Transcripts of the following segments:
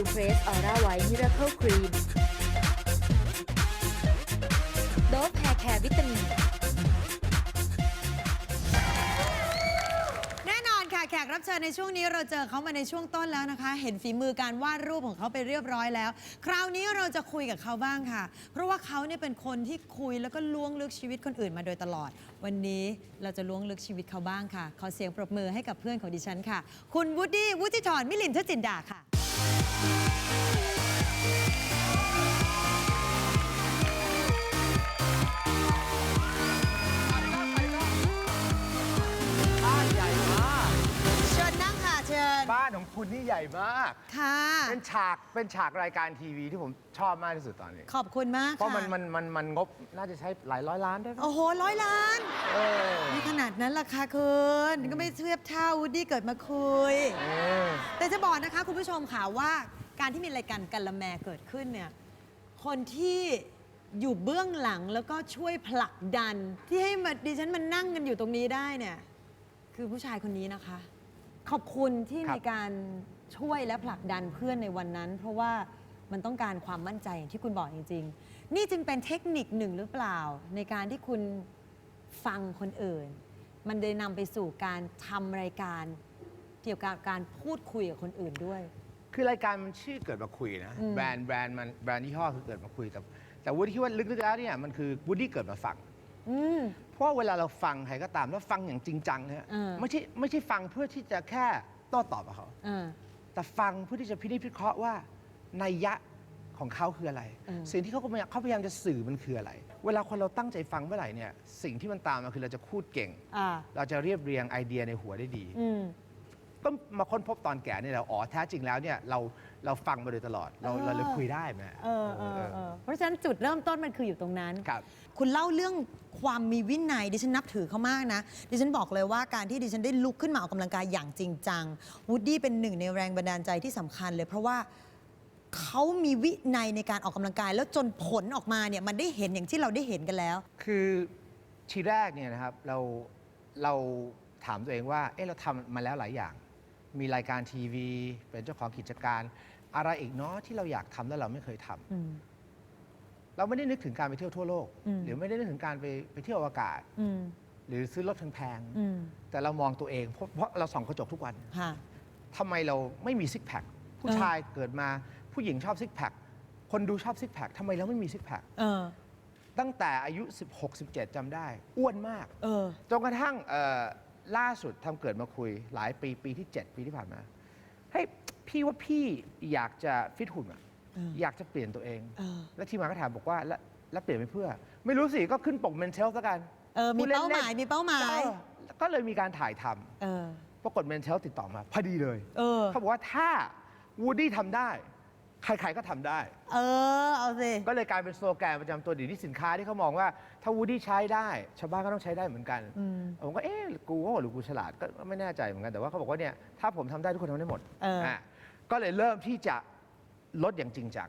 Perfume Press Aura White Miracle Cream โดฟแฮร์แคร์วิตามิน แน่นอนค่ะแขกรับเชิญในช่วงนี้เราเจอเขามาในช่วงต้นแล้วนะคะ เห็นฝีมือการวาดรูปของเขาไปเรียบร้อยแล้ว คราวนี้เราจะคุยกับเขาบ้างค่ะ เพราะว่าเขาเนี่ยเป็นคนที่คุยแล้วก็ล้วงลึกชีวิตคนอื่นมาโดยตลอด วันนี้เราจะล้วงลึกชีวิตเขาบ้างค่ะ ขอเสียงปรบมือให้กับเพื่อนของดิฉันค่ะ คุณวูดดี้วุฒิธรมิลินทจินดาค่ะ บ้านของคุณนี่ใหญ่มาก ค่ะ เป็นฉากเป็นฉากรายการทีวีที่ผมชอบมากที่สุดตอนนี้ ขอบคุณมากเพราะค่ะมันมันมันมันงบน่าจะใช้หลายร้อยล้านได้ไหมโอ้โหร้อยล้านเออไม่ขนาดนั้นล่ะค่ะคุณก็ไม่เทียบเท่าวูดดี้เกิดมาคุย เออ แต่จะบอกนะคะคุณผู้ชมค่ะว่าการที่มีรายการกันละแมเกิดขึ้นเนี่ย คนที่อยู่เบื้องหลังแล้วก็ช่วยผลักดัน ที่ให้มาดิฉันมานั่งกันอยู่ตรงนี้ได้เนี่ย คือผู้ชายคนนี้นะคะ ขอบคุณที่ครับในการช่วยและผลักดันเพื่อนในวันนั้น เพราะว่ามันต้องการความมั่นใจอย่างที่คุณบอกจริง ๆ นี่จึงเป็นเทคนิคหนึ่งหรือเปล่า ในการที่คุณฟังคนอื่น มันเลยนำไปสู่การทำรายการ เกี่ยวกับการพูดคุยกับคนอื่นด้วย คือรายการมันชื่อเกิดมาคุยนะ อืม แบรนด์แบรนด์มันแบรนด์ยี่ห้อคือเกิดมาคุยแต่แต่วูดดี้คิดว่าลึกๆแล้วเนี่ยมันคือวูดดี้เกิดมาฟัง อืมเพ ราะว่าเวลาเราฟังใครก็ตามแล้วฟังอย่างจริงจังนะฮะเออไม่ใช่ไม่ใช่ฟังเพื่อที่จะแค่โต้ตอบกับเขาอ่าแต่ฟังเพื่อที่จะพินิจพิเคราะห์ว่านัยยะของเขาคืออะไรอืมสิ่งที่เขาพยายามเขาพยายามจะสื่อมันคืออะไร เวลาคนเราตั้งใจฟังเมื่อไหร่เนี่ยสิ่งที่มันตามมาคือเราจะพูดเก่ง อ่า เราจะเรียบเรียงไอเดียในหัวได้ดี อืม ก็มาค้นพบตอนแก่เนี่ยเราอ๋อแท้จริงแล้วเนี่ยเราเราฟังมาโดยตลอด เราเออเราเลยคุยได้แม่เออเออเออเพราะฉะนั้นจุดเริ่มต้นมันคืออยู่ตรงนั้น ครับ คุณเล่าเรื่องความมีวินัยดิฉันนับถือเขามากนะ ดิฉันบอกเลยว่าการที่ดิฉันได้ลุกขึ้นมาออกกำลังกายอย่างจริงจังวูดดี้เป็นหนึ่งในแรงบันดาลใจที่สำคัญเลย เพราะว่าเขามีวินัยในการออกกำลังกาย แล้วจนผลออกมาเนี่ยมันได้เห็นอย่างที่เราได้เห็นกันแล้ว คือทีแรกเนี่ยนะครับเราเราถามตัวเองว่าเอ๊ะเราทำมาแล้วหลายอย่าง มีรายการทีวี เป็นเจ้าของกิจการ อะไรอีกเนาะที่เราอยากทำแล้วเราไม่เคยทำอืม เราไม่ได้นึกถึงการไปเที่ยวทั่วโลก อืม หรือไม่ได้นึกถึงการไปไปเที่ยวอวกาศ อืมหรือซื้อรถแพงอืมๆแต่เรามองตัวเองเพราะเพราะเราส่องกระจกทุกวันค่ะ ทำไมเราไม่มีซิกแพคผู้เออ ชายเกิดมาผู้หญิงชอบซิกแพคคนดูชอบซิกแพคทำไมเราไม่มีซิกแพคเออ ตั้งแต่อายุ 16 17จำได้ อ้วนมาก เออ จนกระทั่งเอ่อ ล่าสุดทำเกิดมาคุยหลายปีปีที่ 7 ปีที่ผ่านมาเฮ้ยพี่ว่าพี่อยากจะฟิตหุ่นอะเอออยากจะเปลี่ยนตัวเองเออแล้วทีมงานก็ถามบอกว่าแล้วแล้วเปลี่ยนไปเพื่อ ไม่รู้สิก็ขึ้นปกเมนเทลซะกันเออมีพูดล่นๆเป้าหมายมีเป้าหมายเออก็เลยมีการถ่ายทำเออปรากฏเมนเทลติดต่อมาพอดีเลยเออเขาบอกว่าถ้าวูดดี้ทำได้ ใครๆก็ทำได้ เออ เอาสิ ก็เลยกลายเป็นสโลแกนประจำตัวดีที่สินค้าที่เขามองว่า ถ้าวูดดี้ใช้ได้ ชาวบ้านก็ต้องใช้ได้เหมือนกันอืมผมก็เอ๊ะกูโง่หรือกูฉลาดก็ไม่แน่ใจเหมือนกันแต่ว่าเขาบอกว่าเนี่ยถ้าผมทำได้ทุกคนทำได้หมดเอออะก็เลยเริ่มที่จะลดอย่างจริงจัง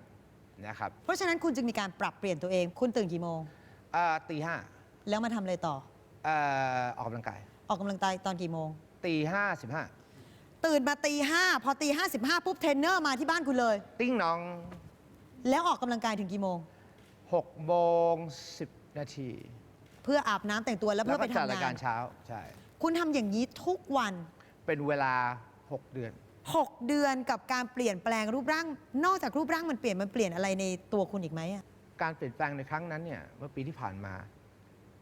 นะครับเพราะฉะนั้นคุณจึงมีการปรับเปลี่ยนตัวเอง คุณตื่นกี่โมงเอ่อตีห้าแล้วมาทำอะไรต่อ เอ่อออกกำลังกายออกกำลังกายตอนกี่โมงตีห้าสิบห้า ตื่นมาตีห้าพอตีห้าสิบห้าปุ๊บเทรนเนอร์มาที่บ้านคุณเลย ติ้งน้องแล้วออกกำลังกายถึงกี่โมงหกโมงสิบนาทีเพื่ออาบน้ำแต่งตัวแล้วแล้เพื่วอก็ไปจัดทำรายงากานรเช้าใช่ คุณทำอย่างนี้ทุกวัน เป็นเวลา 6 เดือน 6 เดือนกับการเปลี่ยนแปลงรูปร่าง นอกจากรูปร่างมันเปลี่ยนมันเปลี่ยนอะไรในตัวคุณอีกไหมอะการเปลี่ยนแปลงในครั้งนั้นเนี่ยเมื่อปีที่ผ่านมา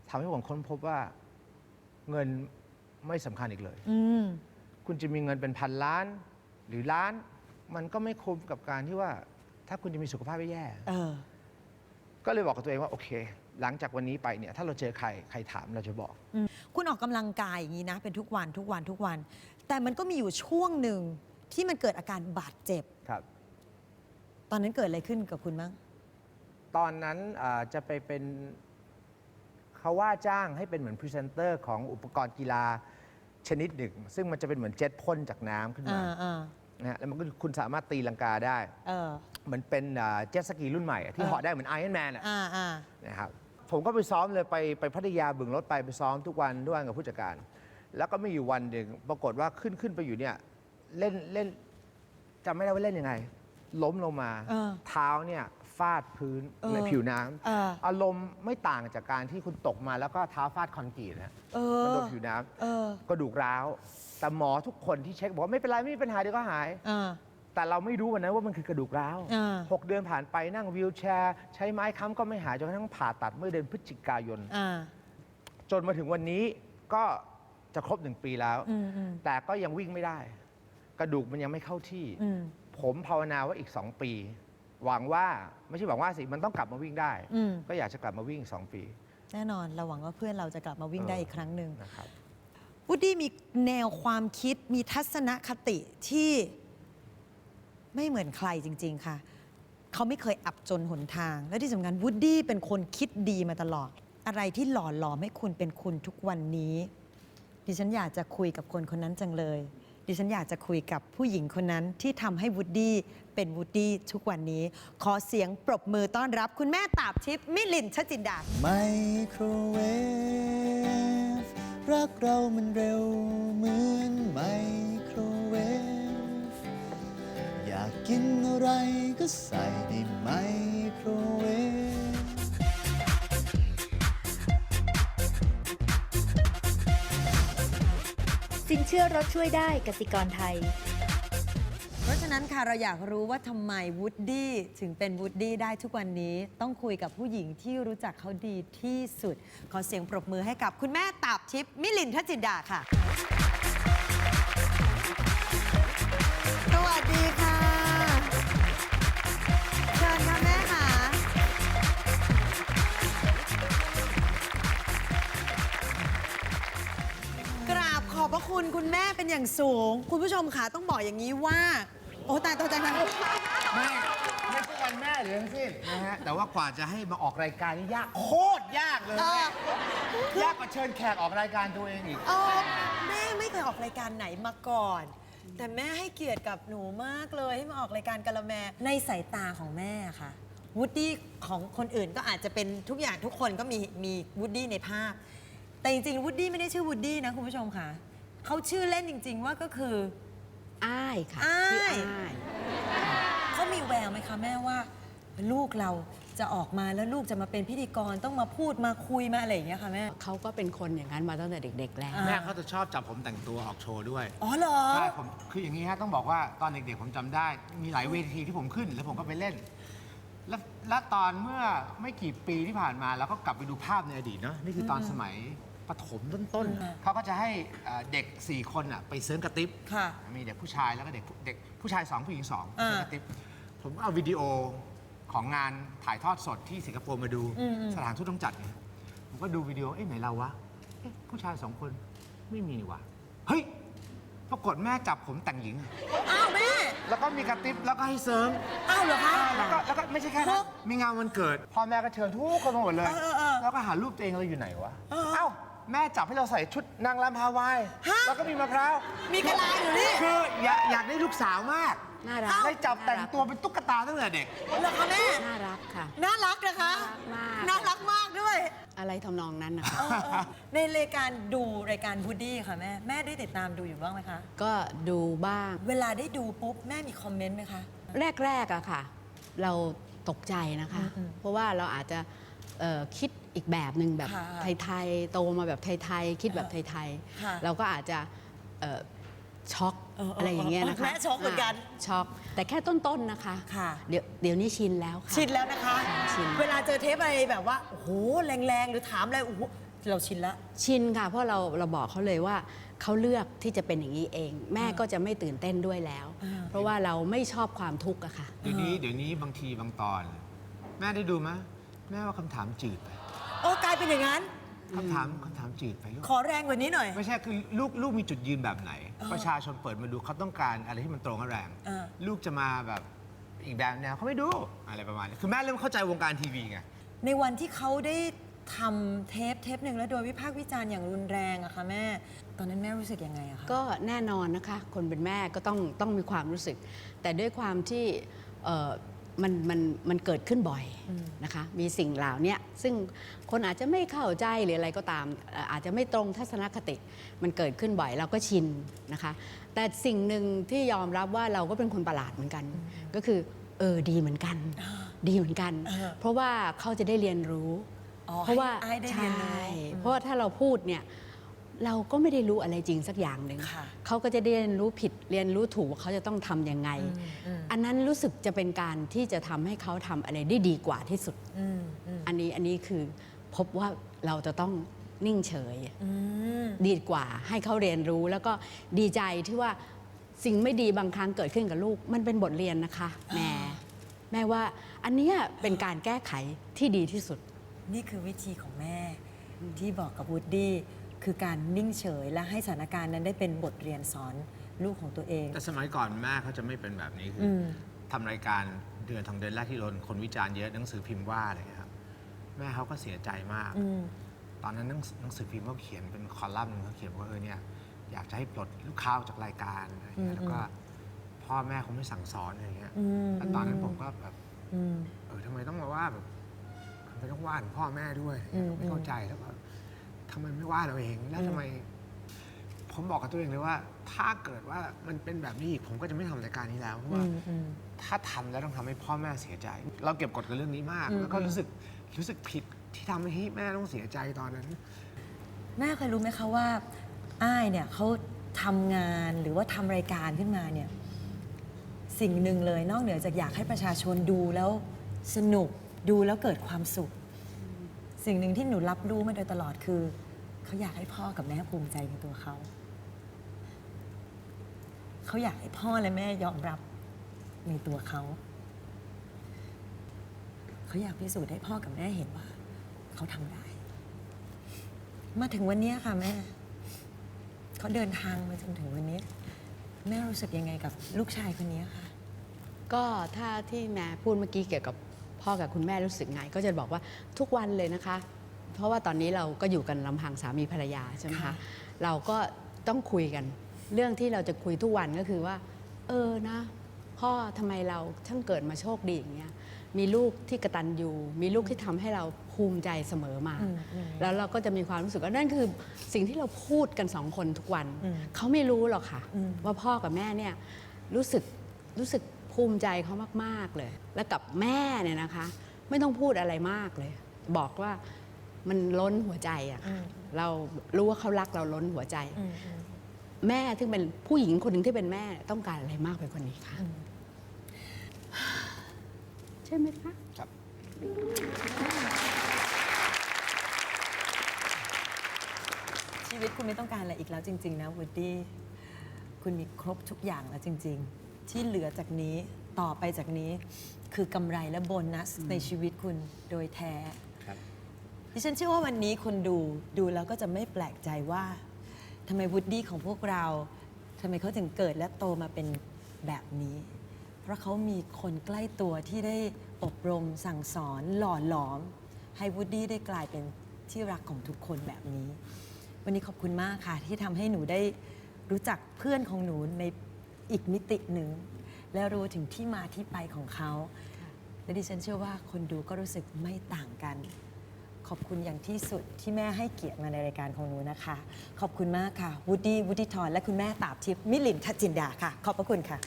ทำให้ผมค้นพบว่าเงินไม่สำคัญอีกเลย อืม คุณจะมีเงินเป็นพันล้านหรือล้าน มันก็ไม่คุ้มกับการที่ว่าถ้าคุณจะมีสุขภาพแย่เออ ก็เลยบอกกับตัวเองว่าโอเค หลังจากวันนี้ไปเนี่ยถ้าเราเจอใครใครถามเราจะบอกอืมคุณออกกำลังกายอย่างนี้นะ เป็นทุกวันทุกวันทุกวัน แต่มันก็มีอยู่ช่วงหนึ่งที่มันเกิดอาการบาดเจ็บ ครับ ตอนนั้นเกิดอะไรขึ้นกับคุณบ้างตอนนั้นอ่าจะไปเป็นเขาว่าจ้างให้เป็นเหมือนพรีเซนเตอร์ของอุปกรณ์กีฬา ชนิดหนึ่ง ซึ่งมันจะเป็นเหมือนเจ็ตพ่นจากน้ำขึ้นมาอ่าอ่านะฮะแล้วมันก็คุณสามารถตีลังกาได้ เออเหมือนเป็นอ่าเจ็ตสกีรุ่นใหม่อะที่เออเหาะได้เหมือนไอรอนแมนอะอ่าอ่านะครับผมก็ไปซ้อมเลยไปไปพัทยาบึงรถไปไปซ้อมทุกวันทุกวันกับผู้จัดการ แล้วก็มีอยู่วันหนึ่งปรากฏว่าขึ้นขึ้นไปอยู่เนี่ยเล่นเล่นจำไม่ได้ว่าเล่นยังไง ล้มลงมา เออ เท้าเนี่ย ฟาดพื้นเออในผิวน้ำเอออารมณ์ไม่ต่างจากการที่คุณตกมาแล้วก็เท้าฟาดคอนกรีตนะเอมันอโดนผิวน้ำเออ กระดูกร้าวแต่หมอทุกคนที่เช็คบอกว่าไม่เป็นไรไม่มีปัญหาเดี๋ยวก็หายเออแต่เราไม่รู้กันนะว่ามันคือกระดูกร้าวอ่า หกเดือนผ่านไปนั่งวีลแชร์ ใช้ไม้ค้ำก็ไม่หายจนกระทั่งผ่าตัดเมื่อเดือนพฤศจิกายน อ่า จนมาถึงวันนี้ก็จะครบหนึ่งปีแล้ว อืมอืมแต่ก็ยังวิ่งไม่ได้ กระดูกมันยังไม่เข้าที่ อืมผมภาวนาว่าอีก2ปี หวังว่าไม่ใช่หวังว่าสิมันต้องกลับมาวิ่งได้ อืมก็อยากจะกลับมาวิ่งอีก2ปีแน่นอนเราหวังว่าเพื่อนเราจะกลับมาวิ่งได้อีกครั้งหนึ่งนะครับวูดดี้มีแนวความคิดมีทัศนคติที่ไม่เหมือนใครจริง ๆ ค่ะ เขาไม่เคยอับจนหนทาง และที่สำคัญวูดดี้เป็นคนคิดดีมาตลอด อะไรที่หล่อหลอมให้คุณเป็นคุณทุกวันนี้ ดิฉันอยากจะคุยกับคนคนนั้นจังเลย ดิฉันอยากจะคุยกับผู้หญิงคนนั้นที่ทำให้วูดดี้เป็นวูดดี้ทุกวันนี้ ขอเสียงปรบมือต้อนรับคุณแม่ตาบทิพย์มิลินชจินดา ไมโครเวฟรักเรามันเร็วเหมือนไมโครเวฟอยากกินอะไรก็ใส่ในไมโครเวฟ สินเชื่อรถช่วยได้กสิกรไทย เพราะฉะนั้นค่ะเราอยากรู้ว่าทำไมวูดดี้ถึงเป็นวูดดี้ได้ทุกวันนี้ต้องคุยกับผู้หญิงที่รู้จักเขาดีที่สุด ขอเสียงปรบมือให้กับคุณแม่ตาบทิพย์มิลินทจินดาค่ะ คุณคุณแม่เป็นอย่างสูง คุณผู้ชมค่ะต้องบอกอย่างนี้ว่า โอ้ตายตายตายตายไม่ไม่ใช่วันแม่หรือทั้งสิ้นนะฮะแต่ว่ากว่าจะให้มาออกรายการนี่ยากโคตรยากเลยเออยากกว่าเชิญแขกออกรายการตัวเองอีก เออแม่ไม่เคยออกรายการไหนมาก่อน แต่แม่ให้เกียรติกับหนูมากเลยให้มาออกรายการกะละแมในสายตาของแม่ค่ะวูดดี้ของคนอื่นก็อาจจะเป็นทุกอย่างทุกคนก็มีมีวูดดี้ในภาพ แต่จริงๆวูดดี้ไม่ได้ชื่อวูดดี้นะคุณผู้ชมค่ะ เขาชื่อเล่นจริง ๆ ว่าก็คือ อ้ายค่ะอ้าย ชื่ออ้าย เขามีแววไหมคะแม่ว่า ลูกเราจะออกมาแล้วลูกจะมาเป็นพิธีกรต้องมาพูดมาคุยมาอะไรอย่างเงี้ยค่ะแม่ เขาก็เป็นคนอย่างนั้นมาตั้งแต่เด็ก ๆ แล้ว อ่า แม่เขาจะชอบจับผมแต่งตัวออกโชว์ด้วยอ๋อเหรอ ใช่ผมคืออย่างนี้ฮะต้องบอกว่าตอนเด็กๆผมจำได้ มีหลายเวทีที่ผมขึ้น แล้วผมก็ไปเล่น แล้วและตอนเมื่อไม่กี่ปีที่ผ่านมาเราก็กลับไปดูภาพในอดีตเนาะนี่คือตอนสมัย ประถมต้นอืมๆเขาก็จะให้เอ่อเด็ก 4 คนอะไปเซิร์ฟกระติบ ค่ะ มีเด็กผู้ชายแล้วก็เด็กเด็กผู้ชาย 2 ผู้หญิง2อ่าเซิร์ฟกระติบผมก็เอาวิดีโอของงานถ่ายทอดสดที่สิงคโปร์มาดูอืมอืมสถานทูตต้องจัดไงผมก็ดูวิดีโอ เอ๊ะไหนเราวะเอ๊ะผู้ชายสองคนไม่มีนี่วะเฮ้ยปรากฏแม่จับผมแต่งหญิง อ้าวแม่ แล้วก็มีกระติบแล้วก็ให้เสริมอ้าวเหรอคะ แล้วก็แล้วก็ไม่ใช่แค่ครันั้นบมีงานวันเกิด พ่อแม่ก็เชิญทุกคนมาหมดเลย เออเออเออแล้วก็หารูปตัวเองเราอยู่ไหนวะ เออเอ้า แม่จับให้เราใส่ชุดนางรำฮาวาย ฮะ แล้วก็มีมะพร้าว มีกะลาอยู่นี่ คืออยากอยากได้ลูกสาวมากน่ารักเลยจับแต่งตัวเป็นตุ๊กตาตั้งแต่เด็ก เหรอคะแม่ น่ารักค่ะ น่ารักนะคะ น่ารักมากน่ารักมากด้วยอะไรทำนองนั้นนะคะ เออเออในรายการดูรายการบูดดี้ค่ะแม่ แม่ได้ติดตามดูอยู่บ้างไหมคะ ก็ดูบ้าง เวลาได้ดูปุ๊บแม่มีคอมเมนต์ไหมคะ แรกๆอะค่ะ เราตกใจนะคะ อืมเพราะว่าเราอาจจะเอ่อคิด อีกแบบหนึ่งแบบค่ะไทยๆโตมาแบบไทยๆคิดแบบไทยค่ะ ๆ เราก็อาจจะเอ่อช็อกเออเอออะไรอย่างเงี้ยนะคะแม่ช็อกเหมือนกันาช็อกแต่แค่ต้นๆนะคะ ค่ะ เดี๋ยวเดี๋ยวนี้ชินแล้วค่ะ ชินแล้วนะคะ ชิน เวลาเจอเทปอะไรแบบว่า โอ้โห แรงๆ หรือถามอะไร โอ้โห เราชินแล้วชินค่ะเพราะเราเราบอกเขาเลยว่าเขาเลือกที่จะเป็นอย่างนี้เอง แม่ก็จะไม่ตื่นเต้นด้วยแล้ว อ่า เพราะว่าเราไม่ชอบความทุกข์อะค่ะ เดี๋ยวนี้เดี๋ยวนี้บางทีบางตอน แม่ได้ดูไหมแม่ว่าคำถามจืดไป โอ้กลายเป็นอย่างนั้น คำถามคำถามจืดไปลูก ขอแรงกว่านี้หน่อย ไม่ใช่คือลูกลูกมีจุดยืนแบบไหนเออประชาชนเปิดมาดูเขาต้องการอะไรที่มันตรงกับแรง เออ ลูกจะมาแบบอีกแบบแนวเขาไม่ดูอะไรประมาณนี้คือแม่เริ่มเข้าใจวงการทีวีไง ในวันที่เขาได้ทำเทปเทปหนึ่งแล้วโดนวิพากษ์วิจารณ์อย่างรุนแรงอะค่ะแม่ ตอนนั้นแม่รู้สึกยังไงอะคะก็แน่นอนนะคะ คนเป็นแม่ก็ต้องต้องมีความรู้สึก แต่ด้วยความที่เอ่อ มันมันมันเกิดขึ้นบ่อยอืมนะคะ มีสิ่งเหล่าเนี้ยซึ่งคนอาจจะไม่เข้าใจหรืออะไรก็ตามเอ่ออาจจะไม่ตรงทัศนคติ มันเกิดขึ้นบ่อยเราก็ชินนะคะ แต่สิ่งหนึ่งที่ยอมรับว่าเราก็เป็นคนประหลาดเหมือนกัน ก็คือเออดีเหมือนกัน ดีเหมือนกันเออเพราะว่าเขาจะได้เรียนรู้อ๋อเพราะว่าให้ได้เรียนรู้ใช่อืมเพราะว่าถ้าเราพูดเนี่ย เราก็ไม่ได้รู้อะไรจริงสักอย่างหนึ่งค่ะเขาก็จะได้เรียนรู้ผิดเรียนรู้ถูกว่าเขาจะต้องทำยังไงอืมอืมอันนั้นรู้สึกจะเป็นการที่จะทำให้เขาทำอะไรได้ดีกว่าที่สุด อืมอืมอันนี้อันนี้คือพบว่าเราจะต้องนิ่งเฉย อืม ดีกว่าให้เขาเรียนรู้แล้วก็ดีใจที่ว่าสิ่งไม่ดีบางครั้งเกิดขึ้นกับลูก มันเป็นบทเรียนนะคะแม่แม่ว่าอันเนี้ยเป็นการแก้ไขที่ดีที่สุด นี่คือวิธีของแม่ที่บอกกับวูดดี้ คือการนิ่งเฉยและให้สถานการณ์นั้นได้เป็นบทเรียนสอนลูกของตัวเอง แต่สมัยก่อนแม่เขาจะไม่เป็นแบบนี้คืออม ทำรายการเดือนทองเดือนแรกที่โดนคนวิจารณ์เยอะหนังสือพิมพ์ว่าอะไรอย่างเงี้ยครับแม่เขาก็เสียใจมาก อืม ตอนนั้นหนังหนังสือพิมพ์เขาเขียนเป็นคอลัมน์หนึงเขาเขียนว่าเออเนี่ยอยากจะให้ปลดลูกค้าออกจากรายการอะไรอย่างเงี้ยแล้วก็พ่อแม่คงไม่สั่งสอนอะไรอย่างเงี้ยอืม แต่ตอนนั้นผมก็แบบ อืม เออทำไมต้องมาว่าแบบทำไมต้องว่าถึงพ่อแม่ด้วยอืม ไม่เข้าใจแล้วก็ทำ ไมไม่ว่าเราเองแล้วทำไม ผมบอกกับตัวเองเลยว่า ถ้าเกิดว่ามันเป็นแบบนี้อีกผมก็จะไม่ทำรายการนี้แล้วเพราะอืว่ามอืมถ้าทำแล้วต้องทำให้พ่อแม่เสียใจ เราเก็บกดกับเรื่องนี้มากอืมแล้วก็รู้สึกรู้สึกผิดที่ทำให้แม่ต้องเสียใจตอนนั้น แม่เคยรู้ไหมคะว่าอ้ายเนี่ยเขาทำงานหรือว่าทำรายการขึ้นมาเนี่ย สิ่งหนึ่งเลยนอกเหนือจากอยากให้ประชาชนดูแล้วสนุกดูแล้วเกิดความสุข สิ่งหนึ่งที่หนูรับรู้มาโดยตลอดคือ เขาอยากให้พ่อกับแม่ภูมิใจในตัวเขา เขาอยากให้พ่อและแม่ยอมรับในตัวเขา เขาอยากพิสูจน์ให้พ่อกับแม่เห็นว่า เขาทำได้ มาถึงวันนี้ค่ะแม่ เขาเดินทางมาจนถึงวันนี้ แม่รู้สึกยังไงกับลูกชายคนนี้คะก็ถ้าที่แม่พูดเมื่อกี้เกี่ยวกับพ่อกับคุณแม่รู้สึกไง ก็จะบอกว่าทุกวันเลยนะคะ เพราะว่าตอนนี้เราก็อยู่กันลำพังสามีภรรยาใช่ไหมค่ะคะเราก็ต้องคุยกัน เรื่องที่เราจะคุยทุกวันก็คือว่า เออนะ พ่อทำไมเราช่างเกิดมาโชคดีอย่างเงี้ยมีลูกที่กระตันยูมีลูกที่ทำให้เราภูมิใจเสมอมาอืมอืมแล้วเราก็จะมีความรู้สึกว่านั่นคือสิ่งที่เราพูดกันสองคนทุกวันอืมเขาไม่รู้หรอกค่ะอืมว่าพ่อกับแม่เนี่ยรู้สึกรู้สึกภูมิใจเขามาก ๆ เลย แล้วกับแม่เนี่ยนะคะ ไม่ต้องพูดอะไรมากเลย บอกว่า มันล้นหัวใจอะค่ะเรารู้ว่าเขารักเราล้นหัวใจอืมอืมแม่ที่เป็นผู้หญิงคนหนึ่งที่เป็นแม่ต้องการอะไรมากไปกว่านี้ค่ะอืมใช่ไหมคะครับ ชีวิตคุณไม่ต้องการอะไรอีกแล้วจริง ๆ นะวูดดี้คุณมีครบทุกอย่างแล้วจริง ๆ ที่เหลือจากนี้ต่อไปจากนี้คือกำไรและโบนัสในชีวิตคุณโดยแท้ครับ ดิฉันเชื่อว่าวันนี้คนดูดูแล้วก็จะไม่แปลกใจว่าทำไมวูดดี้ของพวกเราทำไมเขาถึงเกิดและโตมาเป็นแบบนี้ เพราะเขามีคนใกล้ตัวที่ได้อบรมสั่งสอนหล่อหลอม ให้วูดดี้ได้กลายเป็นที่รักของทุกคนแบบนี้ วันนี้ขอบคุณมากค่ะ ที่ทำให้หนูได้รู้จักเพื่อนของหนูในอีกมิติหนึ่ง และรู้ถึงที่มาที่ไปของเขา และดิฉันเชื่อว่าคนดูก็รู้สึกไม่ต่างกัน ขอบคุณอย่างที่สุดที่แม่ให้เกียรติมาในรายการของหนูนะคะ ขอบคุณมากค่ะวูดดี้วูดดี้ทอนและคุณแม่ตาบทิพย์มิลินทัจินดาค่ะ ขอบพระคุณค่ะ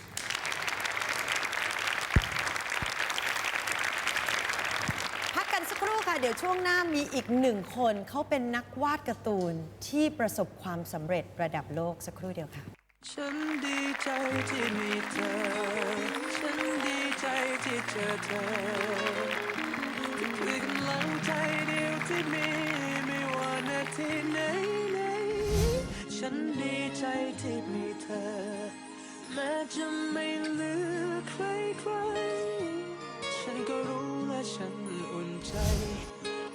พักกันสักครู่ค่ะ เดี๋ยวช่วงหน้ามีอีกหนึ่งคนเขาเป็นนักวาดการ์ตูนที่ประสบความสำเร็จระดับโลกสักครู่เดียวค่ะ ฉันดีใจที่มีเธอ ฉันดีใจที่เจอเธอ คือกำลังใจเดียวที่มี ไม่ว่านาทีไหนไหนๆฉันดีใจที่มีเธอ แม้จะไม่เหลือใครใครๆฉันก็รู้และฉันอุ่นใจ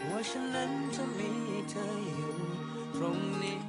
ว่าฉันนั้นจะมีเธออยู่ตรงนี้